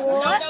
ও।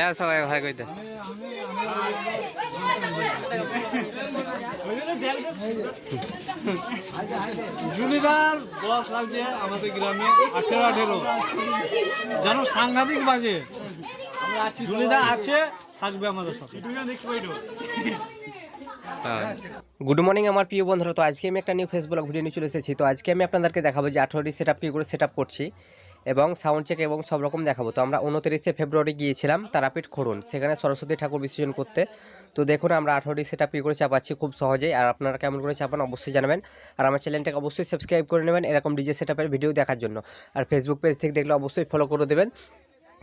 লেও সবাই ভাই কইতে। জুনিদার বক্স লাগছে আমাদের গ্রামে আঠেরো আঠেরো। যেন সাংঘাতিক বাজে। জুনিদার আছে থাকবে আমাদের সাথে। গুড মর্নিং আমার প্রিয় বন্ধুরা। তো আজকে আমি একটা নিউ ফেসবুক ভিডিও নিয়ে চলে এসেছি। তো আজকে আমি আপনাদেরকে দেখাবো যে আঠারোটি সেট আপ কী করে সেট আপ করছি। এবং সাউন্ড চেক এবং সব রকম দেখাবো। তো আমরা উনত্রিশে ফেব্রুয়ারি গিয়েছিলাম তারাপীঠ খরুন। সেখানে সরস্বতী ঠাকুর বিসর্জন করতে। তো দেখুন, আমরা আঠারোটি সেট কী করে চাপাচ্ছি খুব সহজেই। আর আপনারা কেমন করে চাপান অবশ্যই জানাবেন। আর আমার চ্যানেলটাকে অবশ্যই সাবস্ক্রাইব করে নেবেন এরকম ডিজে সেট ভিডিও দেখার জন্য। আর ফেসবুক পেজ থেকে দেখলে অবশ্যই ফলো করে দেবেন।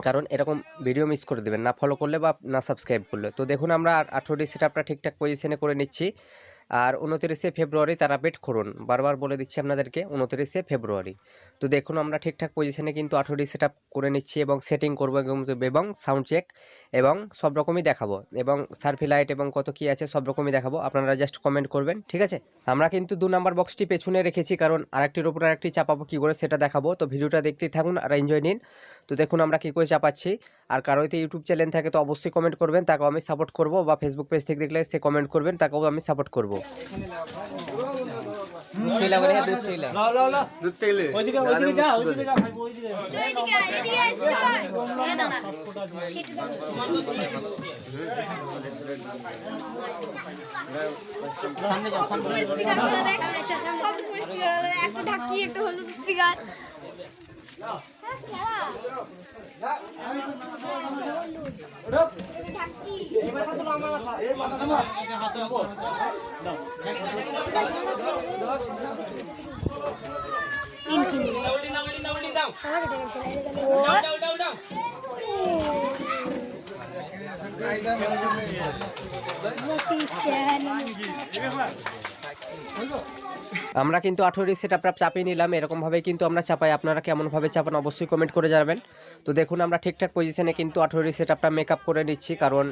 কারণ এরকম ভিডিও মিস করে দেবেন। না ফলো করলে বা না সাবস্ক্রাইব করলে। তো দেখুন, আমরা আঠেরোটি সেট ঠিকঠাক পজিশনে করে নিচ্ছি। আর উনতিরিশে ফেব্রুয়ারি তারা তারাপীঠ করুন। বারবার বলে দিচ্ছি আপনাদেরকে, উনতিরিশে ফেব্রুয়ারি। তো দেখুন, আমরা ঠিকঠাক পজিশনে কিন্তু আঠেরোটি সেট করে নিচ্ছি এবং সেটিং করব এবং সাউন্ড চেক এবং সব রকমই দেখাবো এবং সার্ফি লাইট এবং কত কি আছে সব রকমই দেখাবো। আপনারা জাস্ট কমেন্ট করবেন, ঠিক আছে? আমরা কিন্তু দু নাম্বার বক্সটি পেছনে রেখেছি কারণ আরেকটির উপর আরেকটি চাপাবো কী করে সেটা দেখাবো। তো ভিডিওটা দেখতেই থাকুন আর এনজয় নিন। তো দেখুন, আমরা কী করে চাপাচ্ছি। আর কারও যদি ইউটিউব চ্যানেল থাকে তো অবশ্যই কমেন্ট করবেন, তাকেও আমি সাপোর্ট করব বা ফেসবুক পেজ থেকে দেখলে সে কমেন্ট করবেন, তাকেও আমি সাপোর্ট করব। একটা ঢাকি একটা হলুদ স্পিকার ঢাকি আমরা কিন্তু আঠেরোটি সেট আপটা চাপিয়ে নিলাম এরকমভাবে কিন্তু আমরা চাপাই। আপনারা কেমনভাবে চাপান অবশ্যই কমেন্ট করে জানাবেন। তো দেখুন, আমরা ঠিকঠাক পজিশনে কিন্তু আঠেরোটি সেট আপটা মেকআপ করে নিচ্ছি, কারণ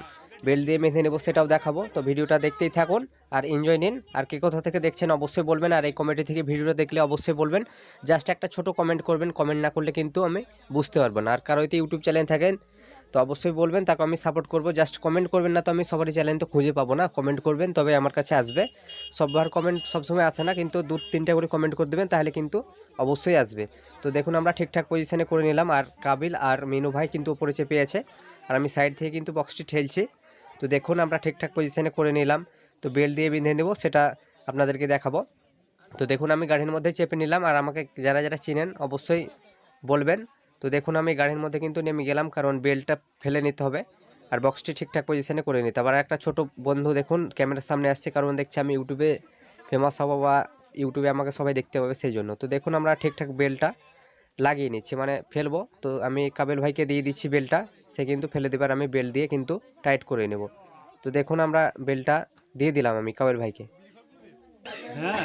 বেল দিয়ে বেঁধে নেব সেটাও দেখাবো। তো ভিডিওটা দেখতেই থাকুন আর এনজয় নিন। আর কে কোথা থেকে দেখছেন অবশ্যই বলবেন, আর এই কমেন্টি থেকে ভিডিওটা দেখলে অবশ্যই বলবেন। জাস্ট একটা ছোট কমেন্ট করবেন কমেন্ট না করলে কিন্তু আমি বুঝতে পারব না। আর কারও ইউটিউব চ্যানেল থাকেন তো অবশ্যই বলবেন, তাকে আমি সাপোর্ট করব। জাস্ট কমেন্ট করবেন না তো আমি সবারই চ্যানেল তো খুঁজে পাবো না। কমেন্ট করবেন, তবে আমার কাছে আসবে। সববার কমেন্ট সবসময় আসে না, কিন্তু দু, তিনটা করে কমেন্ট করে দেবেন, তাহলে কিন্তু অবশ্যই আসবে। তো দেখুন, আমরা ঠিকঠাক পজিশনে করে নিলাম। আর কাবিল আর মিনু ভাই কিন্তু উপরে চেপে আছে আর আমি সাইড থেকে কিন্তু বক্সটি ঠেলছি। তো দেখুন, আমরা ঠিকঠাক পজিশনে করে নিলাম। তো বেল দিয়ে বেঁধে নেব, সেটা আপনাদেরকে দেখাবো। তো দেখুন, আমি গাড়ির মধ্যে চেপে নিলাম। আর আমাকে যারা যারা চিনেন, অবশ্যই বলবেন। তো দেখুন, আমি গাড়ির মধ্যে কিন্তু নেমে গেলাম, কারণ বেলটা ফেলে নিতে হবে আর বক্সটি ঠিকঠাক পজিশনে করে নিতে হবে। আর একটা ছোট বন্ধু দেখুন ক্যামেরার সামনে আসছে, কারণ দেখছি আমি ইউটিউবে ফেমাস হব বা ইউটিউবে আমাকে সবাই দেখতে পাবে সেই জন্য। তো দেখুন, আমরা ঠিকঠাক বেলটা লাগিয়ে নিচ্ছি মানে ফেলব। তো আমি কাবেল ভাইকে দিয়ে দিচ্ছি বেলটা সে কিন্তু ফেলে দেবার আমি বেল দিয়ে কিন্তু টাইট করে নেব। তো দেখুন, আমরা বেলটা দিয়ে দিলাম আমি কাবেল ভাইকে। হ্যাঁ।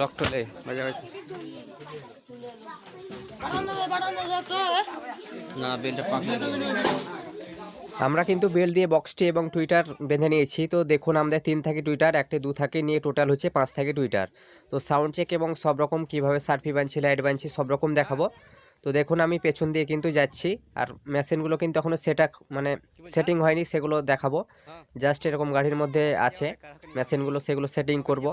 লক টলে বাজা না বেলটা আমরা কিন্তু বেল দিয়ে বক্সটি এবং টুইটার বেঁধে নিয়েছি। তো দেখুন আমাদের তিন থাকে টুইটার একটি দু থাকে নিয়ে টোটাল হচ্ছে পাঁচ থাকে টুইটার তো সাউন্ড চেক এবং সব রকম কীভাবে সার্ফি বানছি লাইট বানছি সব রকম দেখাবো। তো দেখুন আমি পেছন দিয়ে কিন্তু যাচ্ছি। আর মেশিনগুলো কিন্তু এখনও সেটা মানে সেটিং হয়নি সেগুলো দেখাবো। জাস্ট এরকম গাড়ির মধ্যে আছে। মেশিনগুলো সেগুলো সেটিং করব।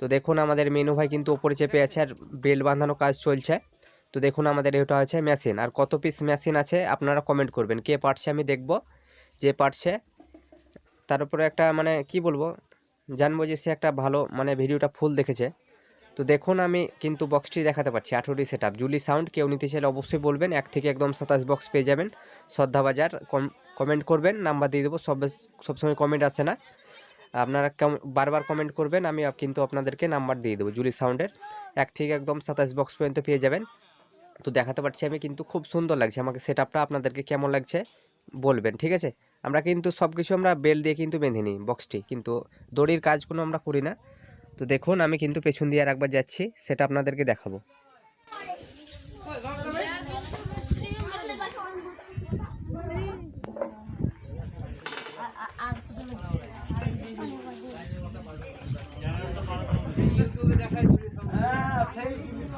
তো দেখুন, আমাদের মেনু ভাই কিন্তু ওপরে চেপে আছে আর বেল বাঁধানো কাজ চলছে। তো দেখুন, আমাদের এটা হচ্ছে মেশিন। আর কত পিস মেশিন আছে আপনারা কমেন্ট করবেন। কে পারছে আমি দেখব। যে পারছে, তার উপরে একটা মানে কি বলব, জানব যে সে একটা ভালো মানে ভিডিওটা ফুল দেখেছে। তো দেখুন, আমি কিন্তু বক্সটি দেখাতে পারছি। আঠেরোটি সেট আপ জুলি সাউন্ড কেউ নিতে চাইলে অবশ্যই বলবেন। এক থেকে একদম সাতাশ বক্স পেয়ে যাবেন। শ্রদ্ধা বাজার কমেন্ট করবেন। নাম্বার দিয়ে দেবো। সব সবসময় কমেন্ট আসে না। আপনারা বারবার কমেন্ট করবেন, আমি কিন্তু আপনাদেরকে নাম্বার দিয়ে দেবো জুলি সাউন্ডের এক থেকে একদম সাতাশ বক্স পর্যন্ত পেয়ে যাবেন। তো দেখাতে পারছি আমি কিন্তু খুব সুন্দর লাগছে, আমাকে সেট আপনাদেরকে কেমন লাগছে বলবেন, ঠিক আছে? আমরা কিন্তু সব কিছু আমরা বেল দিয়ে কিন্তু বেঁধে নিই বক্সটি কিন্তু দড়ির কাজ কোনো আমরা করি না। তো দেখুন, আমি কিন্তু পেছন দিয়ে আর একবার যাচ্ছি, সেটা আপনাদেরকে দেখাবো।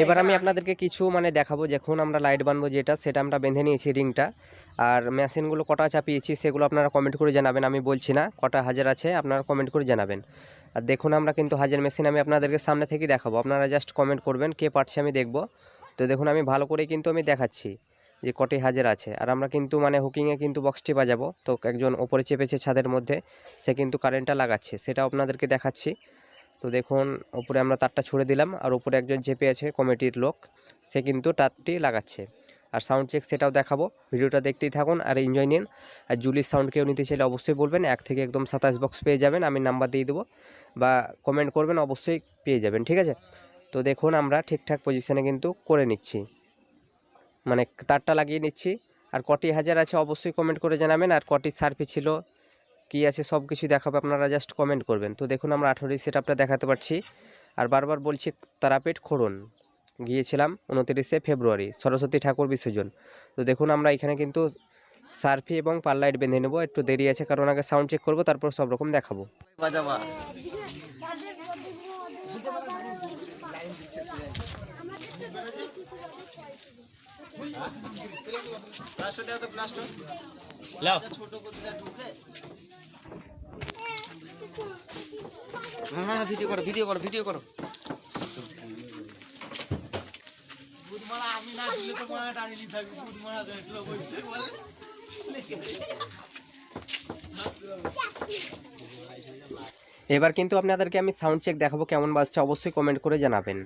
এবার আমি আপনাদেরকে কিছু মানে দেখাবো, যখন আমরা লাইট বানবো যেটা, সেটা আমরা বেঁধে নিয়েছি রিংটা আর মেশিনগুলো কটা চাপিয়েছি সেগুলো আপনারা কমেন্ট করে জানাবেন, আমি বলছি না। কটা হাজার আছে আপনারা কমেন্ট করে জানাবেন। আর দেখুন আমরা কিন্তু হাজার মেশিন আমি আপনাদেরকে সামনে থেকে দেখাবো। আপনারা জাস্ট কমেন্ট করবেন, কে পারছে আমি দেখব। তো দেখুন আমি ভালো করে কিন্তু আমি দেখাচ্ছি যে কটি হাজার আছে। আর আমরা কিন্তু মানে হুকিংয়ে কিন্তু বক্সটি বাজাবো। তো একজন ওপরে চেপেছে ছাদের মধ্যে, সে কিন্তু কারেন্টটা লাগাচ্ছে সেটা আপনাদেরকে দেখাচ্ছি। তো দেখুন, ওপরে আমরা তারটা ছুড়ে দিলাম। আর উপরে একজন চেপে আছে কমিটির লোক, সে কিন্তু তারটি লাগাচ্ছে। আর সাউন্ড চেক সেটাও দেখাবো। ভিডিওটা দেখতেই থাকুন আর এনজয় নিন। আর জুলির সাউন্ড কেউ নিতে চাইলে অবশ্যই বলবেন, এক থেকে একদম সাতাশ বক্স পেয়ে যাবেন, আমি নাম্বার দিয়ে দেবো। বা কমেন্ট করবেন, অবশ্যই পেয়ে যাবেন, ঠিক আছে? তো দেখুন, আমরা ঠিকঠাক পজিশানে কিন্তু করে নিচ্ছি। মানে তারটা লাগিয়ে নিচ্ছি। আর কটি হাজার আছে অবশ্যই কমেন্ট করে জানাবেন, আর কটি সার্ফি ছিল, কী আছে সব কিছু দেখাবে, আপনারা জাস্ট কমেন্ট করবেন। তো দেখুন, আমরা আঠেরোই সেট দেখাতে পারছি। আর বারবার বলছি, তারাপীঠ খোড়ন। গিয়েছিলাম উনতিরিশে ফেব্রুয়ারি, সরস্বতী ঠাকুর বিসর্জন। তো দেখুন আমরা এখানে কিন্তু সার্ফি এবং পাল্লাইট বেঁধে নেব, একটু দেরি আছে কারণ আগে সাউন্ড চেক করব, তারপর সব রকম দেখাবো। হ্যাঁ ভিডিও করো ভিডিও করো ভিডিও করো। এবার কিন্তু আপনাদেরকে আমি সাউন্ড চেক দেখাবো কেমন বাজছে অবশ্যই কমেন্ট করে জানাবেন।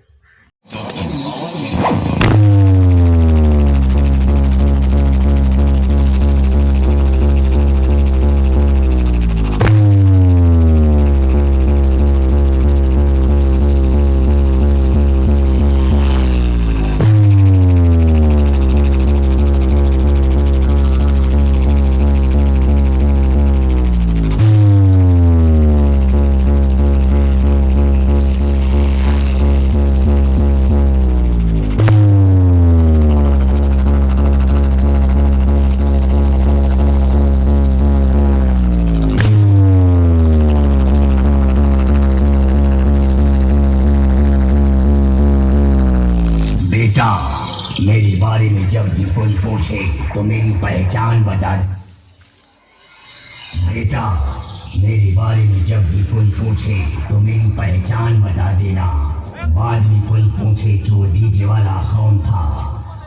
में जब भी कोई पूछे तो मेरी पहचान बता बेटा मेरे बारे में जब भी कोई पूछे तो मेरी पहचान बता देना। बाद में कोई पूछे कि वो डीजे वाला कौन था?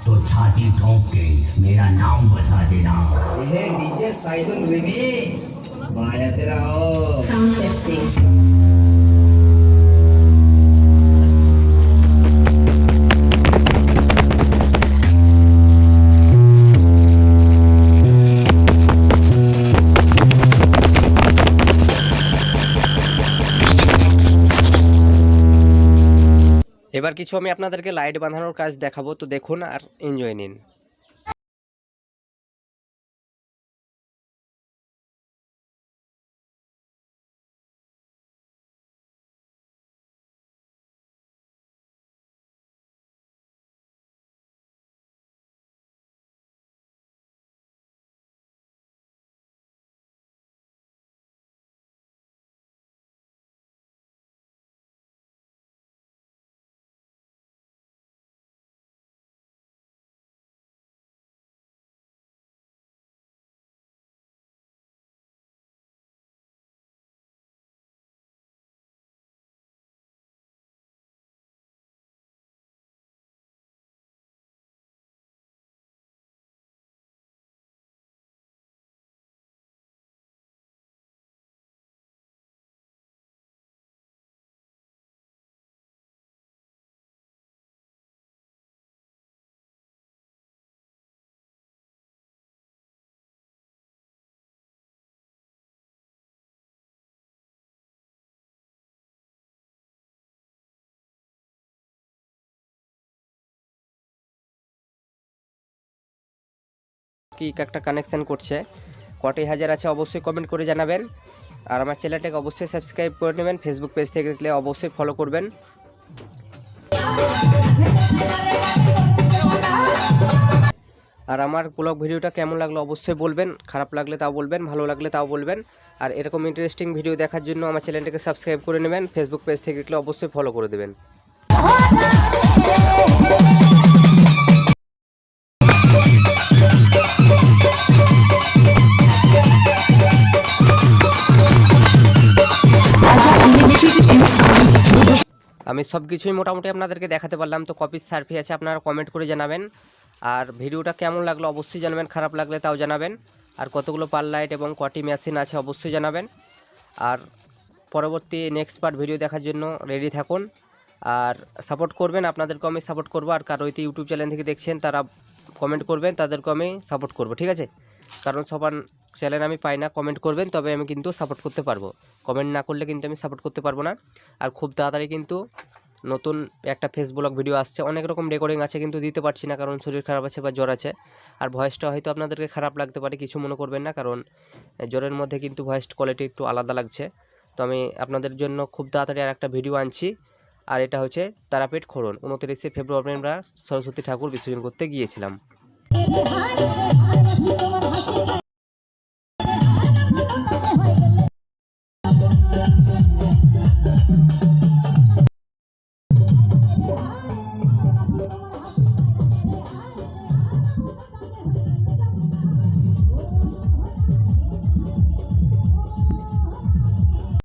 तो छाती ठोंक के मेरा नाम बता देना। यह डीजे साइदुल रिमिक्स बायाते रहो Sound testing. এবার কিছু আমি আপনাদেরকে লাইট বাঁধানোর কাজ দেখাবো তো দেখুন আর এনজয় নিন। কি একটা কানেকশান করছে। কটি হাজার আছে অবশ্যই কমেন্ট করে জানাবেন। আর আমার চ্যানেলটাকে অবশ্যই সাবস্ক্রাইব করে নেবেন। ফেসবুক পেজ থেকে দেখলে অবশ্যই ফলো করবেন। আর আমার ব্লগ ভিডিওটা কেমন লাগল অবশ্যই বলবেন। খারাপ লাগলে তাও বলবেন, ভালো লাগলে তাও বলবেন। আর এরকম ইন্টারেস্টিং ভিডিও দেখার জন্য আমার চ্যানেলটাকে সাবস্ক্রাইব করে নেবেন। ফেসবুক পেজ থেকে দেখলে অবশ্যই ফলো করে দেবেন। আমি সব কিছুই মোটামুটি আপনাদেরকে দেখাতে পারলাম, তো কপির সার্ভে আছে, আপনারা কমেন্ট করে জানাবেন। আর ভিডিওটা কেমন লাগল অবশ্যই জানাবেন, খারাপ লাগলে তাও জানাবেন। আর কতগুলো পার লাইট এবং কটি মেশিন আছে অবশ্যই জানাবেন। আর পরবর্তী নেক্সট পার্ট ভিডিও দেখার জন্য রেডি থাকুন। আর সাপোর্ট করবেন, আপনাদেরকেও আমি সাপোর্ট করব। আর কারও ইউটিউব চ্যানেল থেকে দেখছেন, তারা কমেন্ট করবেন তাদেরকে আমি সাপোর্ট করব, ঠিক আছে? কারণ সবার চ্যানেল আমি পাই না কমেন্ট করবেন, তবে আমি কিন্তু সাপোর্ট করতে পারব। কমেন্ট না করলে কিন্তু আমি সাপোর্ট করতে পারব না। আর খুব তাড়াতাড়ি কিন্তু নতুন একটা ফেস ভিডিও আসছে, অনেক রকম রেকর্ডিং আছে, কিন্তু দিতে পারছি না, কারণ শরীর খারাপ আছে বা জ্বর আছে। আর ভয়েসটা হয়তো আপনাদেরকে খারাপ লাগতে পারে, কিছু মনে করবেন না, কারণ জ্বরের মধ্যে কিন্তু ভয়েস কোয়ালিটি একটু আলাদা লাগছে। তো আমি আপনাদের জন্য খুব তাড়াতাড়ি আর একটা ভিডিও আনছি। আর এটা হচ্ছে তারাপীঠ খোড়ন উনত্রিশে ফেব্রুয়ারি আমরা সরস্বতী ঠাকুর বিসর্জন করতে গিয়েছিলাম